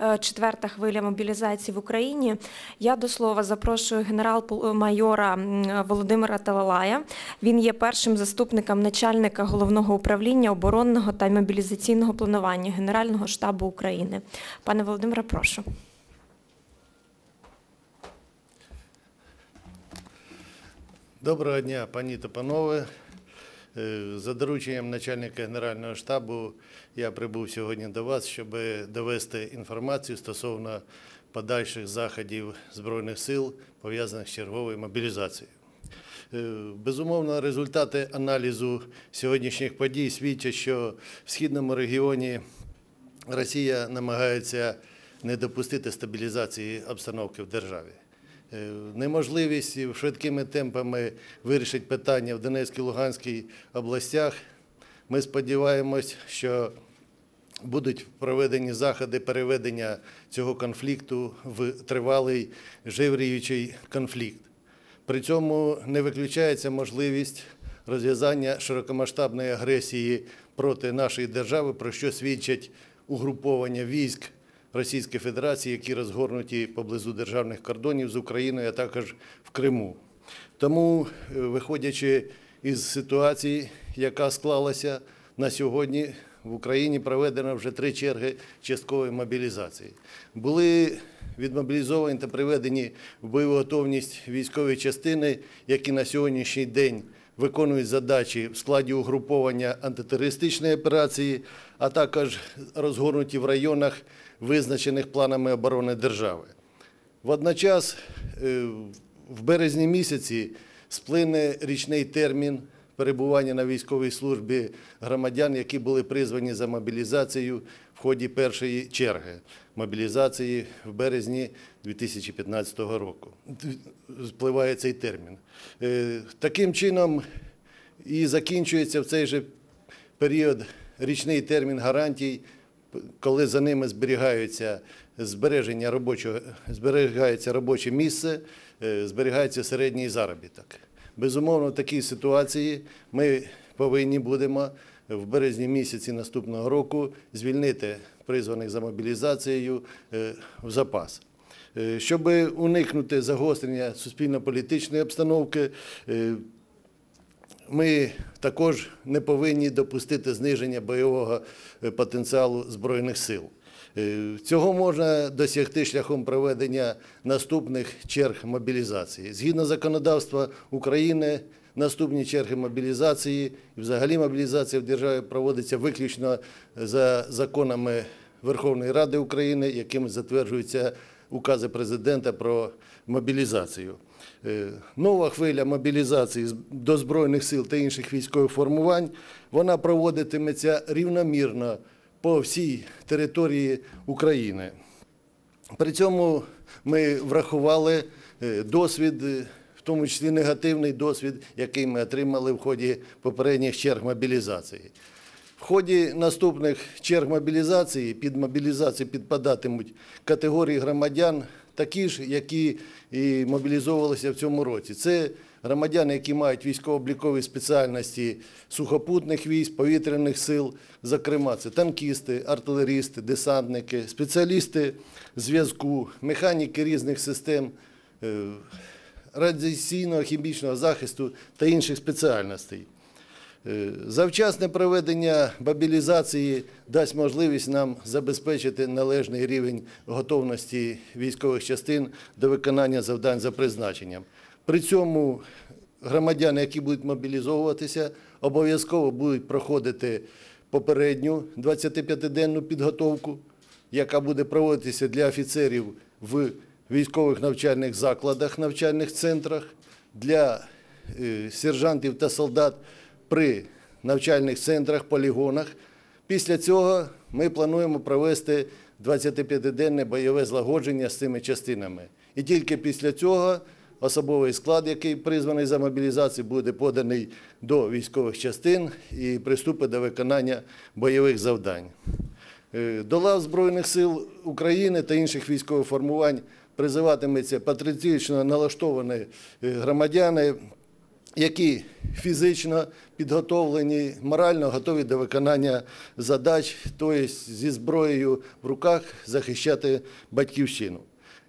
е, четверта хвиля мобілізації в Україні. Я до слова запрошую генерал-майора Володимира Талалая. Він є першим заступником начальника головного управління оборонного та мобілізаційного планування Генерального штабу України. Пане Володимире, прошу. Доброго дня, пані та панове. Е, За дорученням начальника Генерального штабу я прибув сьогодні до вас, щоб довести інформацію стосовно подальших заходів Збройних сил, пов'язаних з черговою мобілізацією. Е, Безумовно, результати аналізу сьогоднішніх подій свідчать, що в східному регіоні Росія намагається не допустити стабілізації обстановки в державі. Е, Неможливість швидкими темпами вирішити питання в Донецькій Луганській областях. Ми сподіваємось, що будуть проведені заходи переведення цього конфлікту в тривалий живріючий конфлікт. При цьому не виключається можливість розв'язання широкомасштабної агресії проти нашої держави, про що свідчать угруповання військ Російської Федерації, які розгорнуті поблизу державних кордонів з Україною, а також в Криму. Тому, е, виходячи із ситуації, яка склалася на сьогодні, в Україні проведено вже три черги часткової мобілізації. Були відмобілізовані та приведені в бойову готовність військові частини, які на сьогоднішній день виконують задачі в складі угруповання антитерористичної операції, а також розгорнуті в районах, визначених планами оборони держави. Водночас, е, в березні місяці сплине річний термін перебування на військовій службі громадян, які були призвані за мобілізацією в ході першої черги мобілізації в березні 2015 року. Спливає цей термін. Е, Таким чином і закінчується в цей же період річний термін гарантій, коли за ними зберігаються збереження робочого, зберігається робоче місце, е, зберігається середній заробіток. Безумовно, в такій ситуації ми повинні будемо в березні місяці наступного року звільнити призваних за мобілізацією е, в запас. Е, Щоб уникнути загострення суспільно-політичної обстановки, ми також не повинні допустити зниження бойового е, потенціалу Збройних сил. Е, Цього можна досягти шляхом проведення наступних черг мобілізації. Згідно законодавства України, наступні черги мобілізації і взагалі мобілізація в державі проводиться виключно за законами Верховної Ради України, якими затверджуються укази президента про мобілізацію. Е, Нова хвиля мобілізації до Збройних сил та інших військових формувань вона проводитиметься рівномірно по всій території України. При цьому ми врахували е, досвід, е, в тому числі негативний досвід, який ми отримали в ході попередніх черг мобілізації. В ході наступних черг мобілізації під мобілізацію підпадатимуть категорії громадян, такі ж, які і мобілізовувалися в цьому році. Це громадяни, які мають військово-облікові спеціальності сухопутних військ, повітряних сил, зокрема, це танкісти, артилерісти, десантники, спеціалісти зв'язку, механіки різних систем. е, Радіаційного хімічного захисту та інших спеціальностей. Е, Завчасне проведення мобілізації дасть можливість нам забезпечити належний рівень готовності військових частин до виконання завдань за призначенням. При цьому громадяни, які будуть мобілізовуватися, обов'язково будуть проходити попередню 25-денну підготовку, яка буде проводитися для офіцерів в військових навчальних закладах, навчальних центрах, для е, сержантів та солдат при навчальних центрах, полігонах. Після цього ми плануємо провести 25-денне бойове злагодження з цими частинами. І тільки після цього особовий склад, який призваний за мобілізацію, буде поданий до військових частин і приступить до виконання бойових завдань. Е, До лав Збройних сил України та інших військових формувань призиватиметься патріотично налаштовані е, громадяни, які фізично підготовлені, морально готові до виконання задач, тобто зі зброєю в руках захищати батьківщину.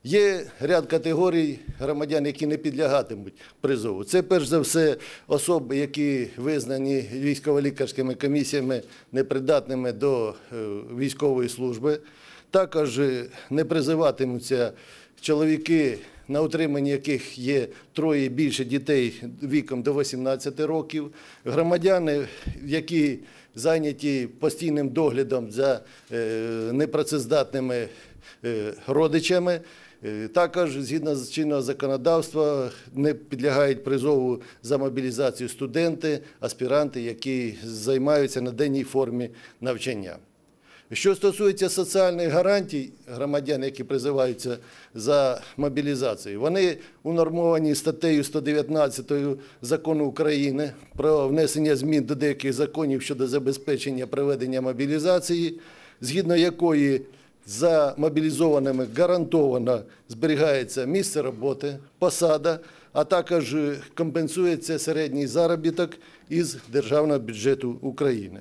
Є ряд категорій громадян, які не підлягатимуть призову. Це перш за все особи, які визнані військово-лікарськими комісіями непридатними до е, військової служби. Також е, не призиватимуться чоловіки, на утриманні яких є троє більше дітей віком до 18 років, громадяни, які зайняті постійним доглядом за е, непрацездатними е, родичами. Е, Також згідно з чинного законодавства не підлягають призову за мобілізацію студенти, аспіранти, які займаються на денній формі навчання. Що стосується соціальних гарантій громадян, які призиваються за мобілізацію, вони унормовані статтею 119 закону України про внесення змін до деяких законів щодо забезпечення проведення мобілізації, згідно якої за мобілізованими гарантовано зберігається місце роботи, посада, а також компенсується середній заробіток із державного бюджету України.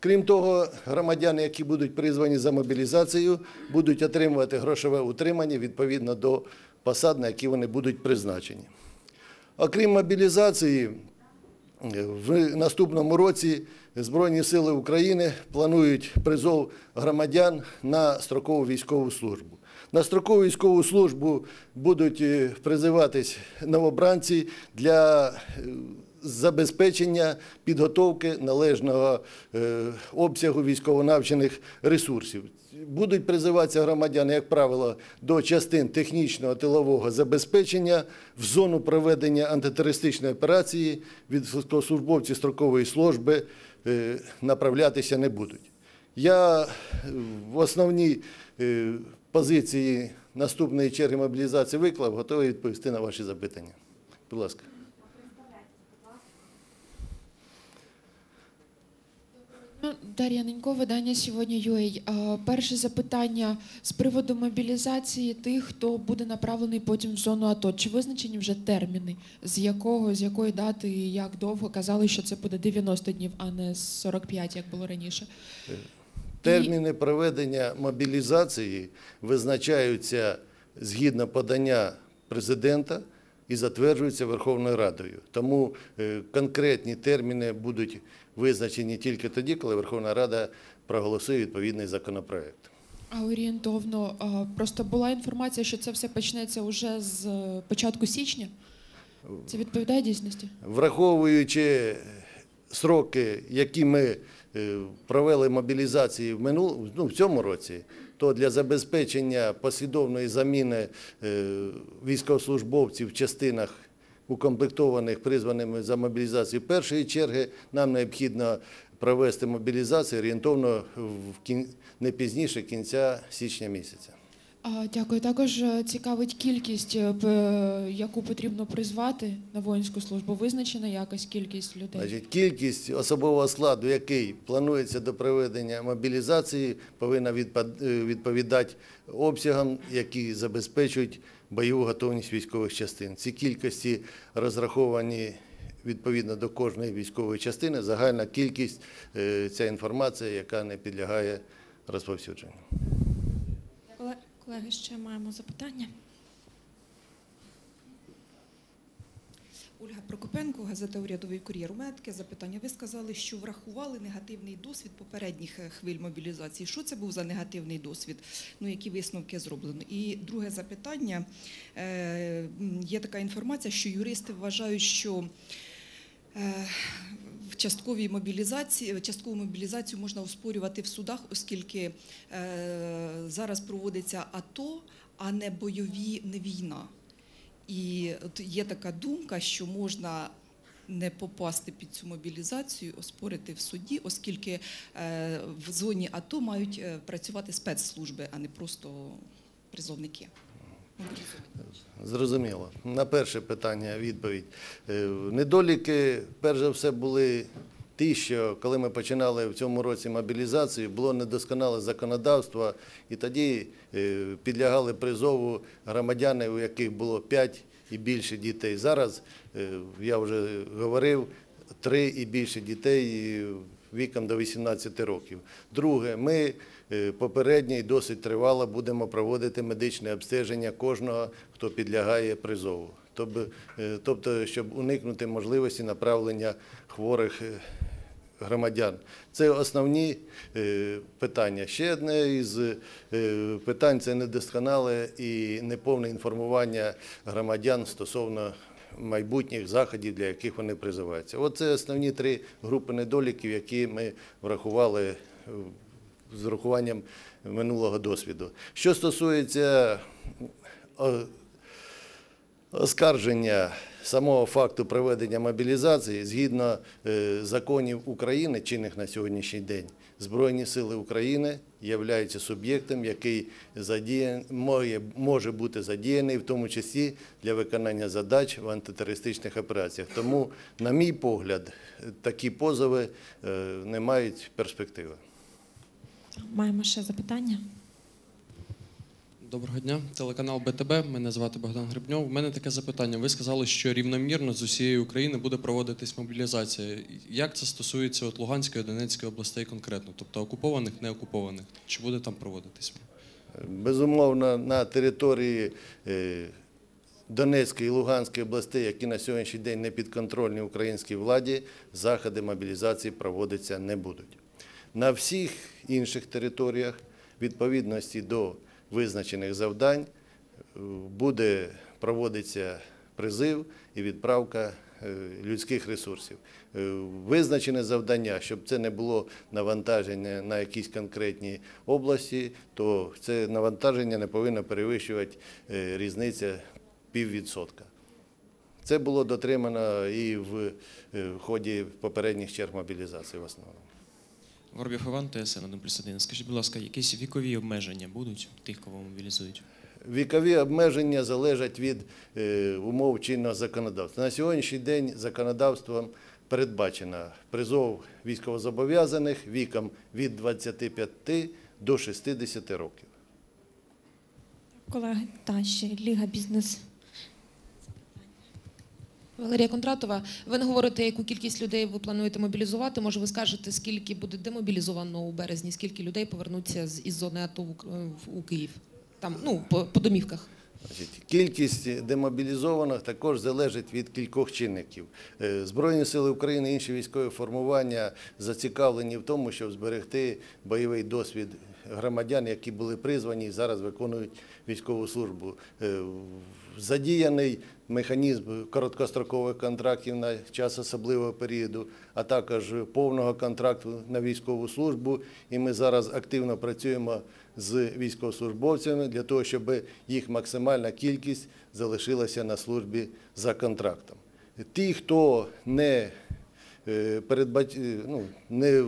Крім того, громадяни, які будуть призвані за мобілізацію, будуть отримувати грошове утримання відповідно до посад, на які вони будуть призначені. Окрім мобілізації, в наступному році Збройні сили України планують призов громадян на строкову військову службу. На строкову військову службу будуть е, призиватись новобранці для е, забезпечення підготовки належного е, обсягу військово-навчених ресурсів. Будуть призиватися громадяни, як правило, до частин технічного тилового забезпечення в зону проведення антитерористичної операції від військовослужбовці строкової служби е, направлятися не будуть. Я е, в основній позиції наступної черги мобілізації виклав, готовий відповісти на ваші запитання. Будь ласка. Дар'я Ненько, видання сьогодні UA. Перше запитання з приводу мобілізації тих, хто буде направлений потім в зону АТО. Чи визначені вже терміни? З якого, з якої дати і як довго казали, що це буде 90 днів, а не 45, як було раніше? Терміни проведення мобілізації визначаються згідно подання президента і затверджуються Верховною Радою. Тому е, конкретні терміни будуть визначені тільки тоді, коли Верховна Рада проголосує відповідний законопроект. А орієнтовно просто була інформація, що це все почнеться уже з е, початку січня. Це відповідає дійсності? Враховуючи сроки, які ми е, провели мобілізації в минул, ну, в цьому році, то для забезпечення послідовної заміни е, військовослужбовців в частинах укомплектованих призваними за мобілізацію першої черги, нам необхідно провести мобілізацію орієнтовно в не пізніше кінця січня місяця. Дякую. Також е, цікавить кількість, е, яку потрібно призвати на воїнську службу. Визначена якась кількість людей. Значить, кількість особового складу, який планується до проведення мобілізації, повинна е, відповідати обсягам, які забезпечують бойову готовність військових частин. Ці кількості розраховані відповідно до кожної військової частини. Загальна кількість ця інформація, яка не підлягає розповсюдженню. Коле- Колеги, ще маємо запитання. Ольга Прокопенко, газета Урядовий кур'єр. Таке запитання. Ви сказали, що врахували негативний досвід попередніх е, хвиль мобілізації. Що це був за негативний досвід? Ну, які висновки зроблено? І друге запитання. Е, Є така інформація, що юристи вважають, що е, частковій мобілізації часткову мобілізацію можна оспорювати в судах, оскільки е, зараз проводиться АТО, а не бойові, не війна. І є така думка, що можна не попасти під цю мобілізацію, оспорити в суді, оскільки е, в зоні АТО мають е, працювати спецслужби, а не просто призовники. Зрозуміло. На перше питання відповідь. Е, Недоліки, перш за все, були ті, що коли ми починали в цьому році мобілізацію, було недосконале законодавство, і тоді е, підлягали призову громадяни, у яких було 5 і більше дітей. Зараз е, я вже говорив, три і більше дітей віком до 18 років. Друге, ми е, попередньо і досить тривало будемо проводити медичне обстеження кожного, хто підлягає призову. Тобто, е, Тобто, щоб уникнути можливості направлення хворих е, громадян. Це основні питання. Ще одне із питань це недосконале і неповне інформування громадян стосовно майбутніх заходів, для яких вони призиваються. Оце основні три групи недоліків, які ми врахували е, з урахуванням минулого досвіду. Що стосується Оскарження самого факту проведення мобілізації згідно е, законів України, чинних на сьогоднішній день, Збройні сили України являються суб'єктом, який може бути задіяний, в тому числі для виконання задач в антитерористичних операціях. Тому, на мій погляд, такі позови е, не мають перспективи. Маємо ще запитання. Доброго дня, телеканал БТБ. Мене звати Богдан Грибньов. У мене таке запитання. Ви сказали, що рівномірно з усієї України буде проводитись мобілізація. Як це стосується от Луганської Донецької областей конкретно, тобто окупованих, не окупованих? Чи буде там проводитись? Безумовно, на території е, Донецької і Луганської областей, які на сьогоднішній день не підконтрольні українській владі, заходи мобілізації проводитися не будуть. На всіх інших територіях, відповідності до визначених завдань, е, буде проводитися призив і відправка е, людських ресурсів. Е, Визначене завдання, щоб це не було навантаження на якісь конкретні області, то це навантаження не повинно перевищувати різниця піввідсотка. Це було дотримано і в ході попередніх черг мобілізації в основному. Горбів Іван, ТСН 1 плюс 1. Скажіть, будь ласка, якісь вікові обмеження будуть тих, кого мобілізують? Вікові обмеження залежать від е, умов чинного законодавства. На сьогоднішній день законодавством передбачено призов військовозобов'язаних віком від 25 до 60 років. Колеги, та ще Ліга бізнес. Валерія Кондратова, ви не говорите, яку кількість людей ви плануєте мобілізувати. Може, ви скажете, скільки буде демобілізовано у березні, скільки людей повернуться з із зони АТО в у Київ? Там ну по, по домівках. Кількість демобілізованих також залежить від кількох чинників. Е, Збройні сили України, інші військові формування зацікавлені в тому, щоб зберегти бойовий досвід громадян, які були призвані і зараз виконують військову службу. Е, Задіяний механізм короткострокових контрактів на час особливого періоду, а також повного контракту на військову службу. І ми зараз активно працюємо з військовослужбовцями для того, щоб їх максимальна кількість залишилася на службі за контрактом. Ті, хто не, е, передбач... е, ну, не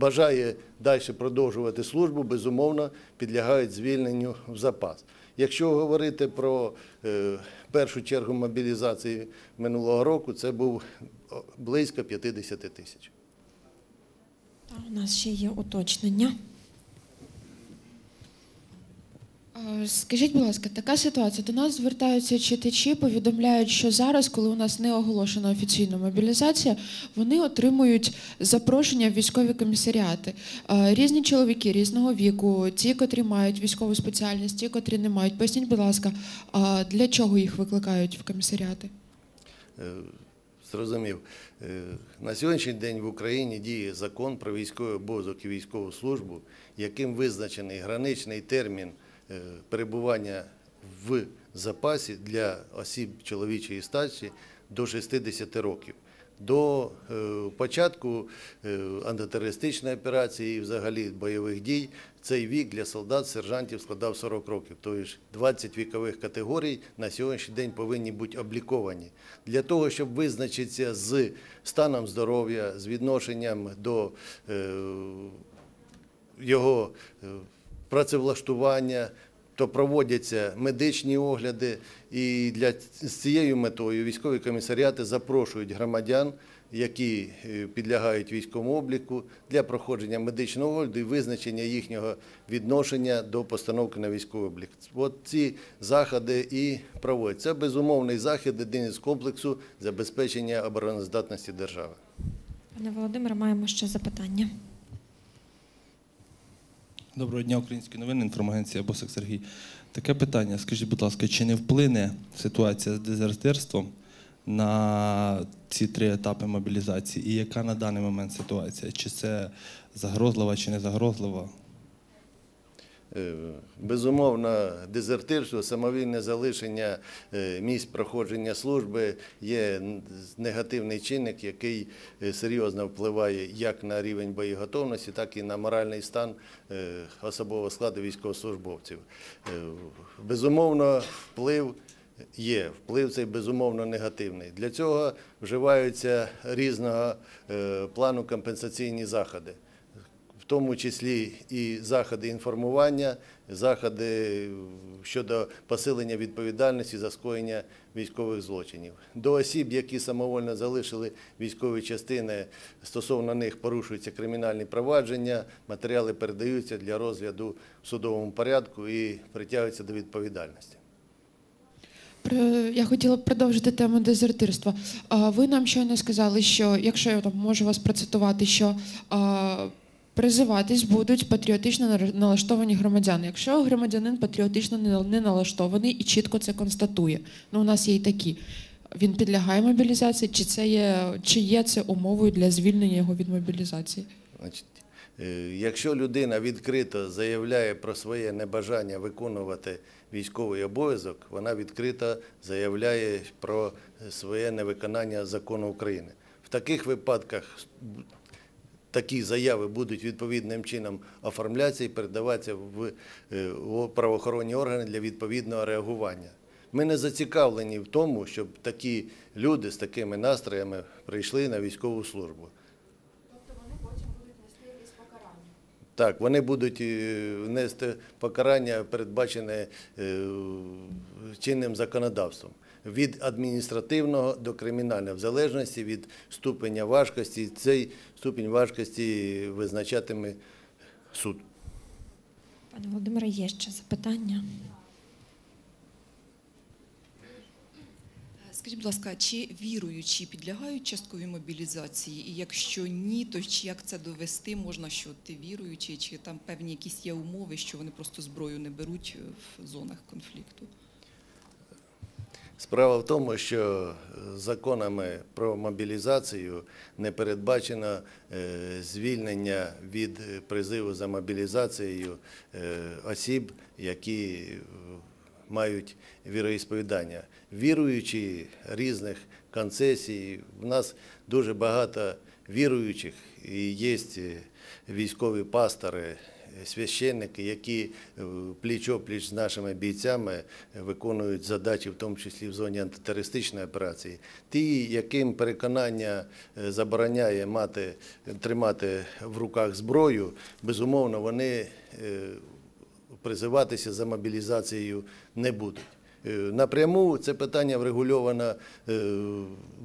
бажає далі продовжувати службу, безумовно, підлягають звільненню в запас. Якщо говорити про е, першу чергу мобілізації минулого року, це був близько 50 тисяч. У нас ще є уточнення. А, Скажіть, будь ласка, така ситуація. До нас звертаються читачі, повідомляють, що зараз, коли у нас не оголошена офіційна мобілізація, вони отримують запрошення в військові комісаріати. Різні чоловіки різного віку, ті, котрі мають військову спеціальність, ті, котрі не мають. Поясніть, будь ласка, для чого їх викликають в комісаріати? Е, Зрозумів. Е, На сьогоднішній день в Україні діє закон про військовий обов'язок і військову службу, яким визначений граничний термін перебування в запасі для осіб чоловічої статі до 60 років. До е, початку е, антитерористичної операції і взагалі бойових дій цей вік для солдат, сержантів складав 40 років. Тобто 20 вікових категорій на сьогоднішній день повинні бути обліковані. Для того, щоб визначитися з станом здоров'я, з відношенням до е, його е, працевлаштування, то проводяться медичні огляди, і для з цією метою військові комісаріати запрошують громадян які е, підлягають військовому обліку для проходження медичного огляду і визначення їхнього відношення до постановки на військовий облік. От ці заходи і проводять. Це безумовний захід, один із комплексу забезпечення обороноздатності держави. Пане Володимире, маємо ще запитання. Доброго дня, українські новини, інформагенція Босик Сергій. Таке питання. Скажіть, будь ласка, чи не вплине ситуація з дезертирством на ці три етапи мобілізації? І яка на даний момент ситуація? Чи це загрозлива, чи не загрозлива? Е, Безумовно, дезертирство, самовільне залишення е, місць проходження служби є негативний чинник, який е, серйозно впливає як на рівень боєготовності, так і на моральний стан особового складу військовослужбовців. Безумовно, вплив є. Вплив цей безумовно негативний. Для цього вживаються різного плану компенсаційні заходи тому числі і заходи інформування, заходи щодо посилення відповідальності за скоєння військових злочинів. До осіб, які самовольно залишили військові частини, стосовно них порушуються кримінальні провадження, матеріали передаються для розгляду в судовому порядку і притягуються до відповідальності. Я хотіла б продовжити тему дезертирства. Ви нам щойно сказали, що якщо я там можу вас процитувати, що призиватись будуть патріотично налаштовані громадяни. Якщо громадянин патріотично не налаштований і чітко це констатує, ну у нас є і такі. Він підлягає мобілізації, чи це є чи є це умовою для звільнення його від мобілізації? Значить, е, якщо людина відкрито заявляє про своє небажання виконувати військовий обов'язок, вона відкрито заявляє про своє невиконання закону України. В таких випадках такі заяви будуть відповідним чином оформлятися і передаватися в е, правоохоронні органи для відповідного реагування. Ми не зацікавлені в тому, щоб такі люди з такими настроями прийшли на військову службу. Так, вони будуть е, нести покарання, передбачене е, чинним законодавством. Від адміністративного до кримінального, в залежності від ступеня важкості. Цей ступінь важкості визначатиме суд. Пане Володимире, є ще запитання. Скажіть, будь ласка, чи віруючі підлягають частковій мобілізації? І якщо ні, то чи як це довести можна, що ти віруючий, чи там певні якісь є умови, що вони просто зброю не беруть в зонах конфлікту? Справа в тому, що е, законами про мобілізацію не передбачено е, звільнення від е, призиву за мобілізацією осіб, які мають віроісповідання. Віруючі різних концесій, в нас дуже багато віруючих і є військові пастори, священники, які е, пліч-опліч з нашими бійцями е, виконують задачі, в тому числі в зоні антитерористичної операції. Ті, яким переконання е, забороняє мати, тримати в руках зброю, безумовно, вони призиватися за мобілізацією не будуть. Е, Напряму це питання врегульовано е,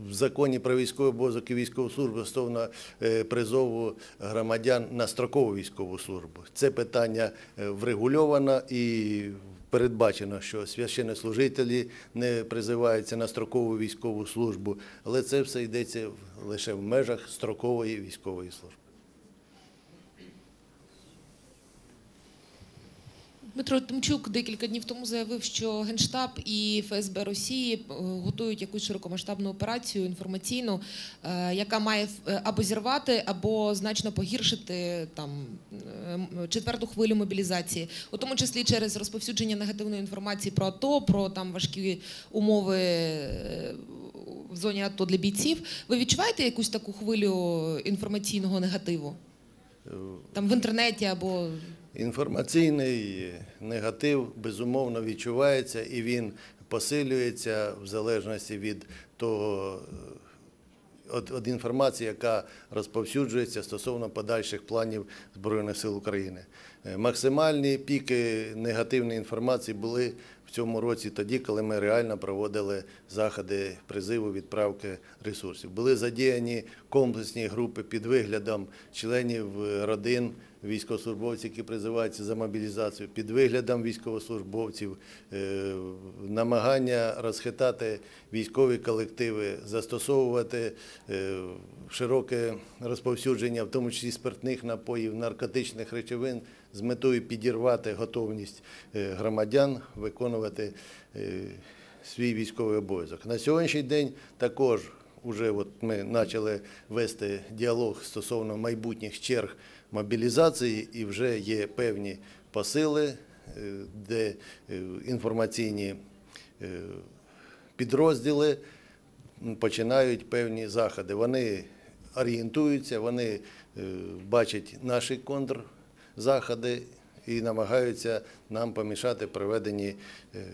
в законі про військовий обов'язок і військову службу стосовно е, призову громадян на строкову військову службу. Це питання врегульовано і передбачено, що священнослужителі не призиваються на строкову військову службу, але це все йдеться лише в межах строкової військової служби. Дмитро Тимчук декілька днів тому заявив, що Генштаб і ФСБ Росії е, готують якусь широкомасштабну операцію інформаційну, е, яка має е, або зірвати, або значно погіршити там четверту хвилю мобілізації, у тому числі через розповсюдження негативної інформації про АТО, про там важкі умови. В зоні АТО для бійців. Ви відчуваєте якусь таку хвилю інформаційного негативу? Там в інтернеті або Інформаційний негатив безумовно відчувається і він посилюється в залежності від того від, від інформації, яка розповсюджується стосовно подальших планів Збройних сил України. Е, Максимальні піки негативної інформації були в цьому році тоді, коли ми реально проводили заходи призиву відправки ресурсів. Були задіяні комплексні групи під виглядом членів е, родин військовослужбовців, які призиваються за мобілізацію, під виглядом військовослужбовців, е, намагання розхитати військові колективи, застосовувати е, широке розповсюдження, в тому числі спиртних напоїв, наркотичних речовин, з метою підірвати готовність громадян виконувати е, свій військовий обов'язок. На сьогоднішній день також Уже от ми почали вести діалог стосовно майбутніх черг мобілізації, і вже є певні посили, е, де е, інформаційні підрозділи починають певні заходи. Вони орієнтуються, вони бачать наші контрзаходи і намагаються нам помішати проведенні е,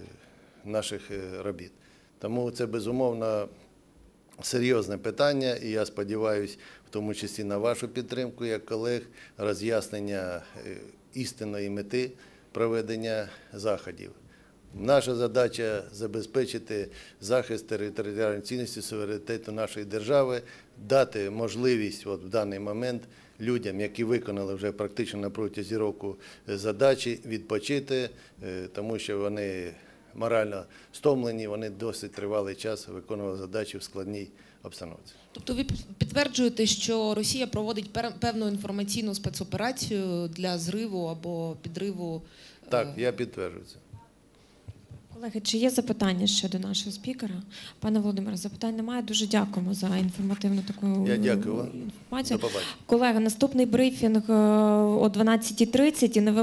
наших е, робіт. Тому це безумовно серйозне питання, і я сподіваюся, в тому числі на вашу підтримку як колег, роз'яснення е, істинної мети проведення заходів. Наша задача забезпечити захист територіальної цінності, суверенітету нашої держави, дати можливість от в даний момент людям, які виконали вже практично на протязі року е, задачі, відпочити, е, тому що вони морально стомлені, вони досить тривалий час виконували задачі в складній обстановці. Тобто ви підтверджуєте, що Росія проводить певну інформаційну спецоперацію для зриву або підриву. е, Так, я підтверджую це. Колеги, чи є запитання ще до нашого спікера? Пане Володимире, запитань немає. Дуже дякуємо за інформативну таку Я дякую вам. інформацію. До побачення. Колеги, наступний брифінг е, о 12.30 і невеликий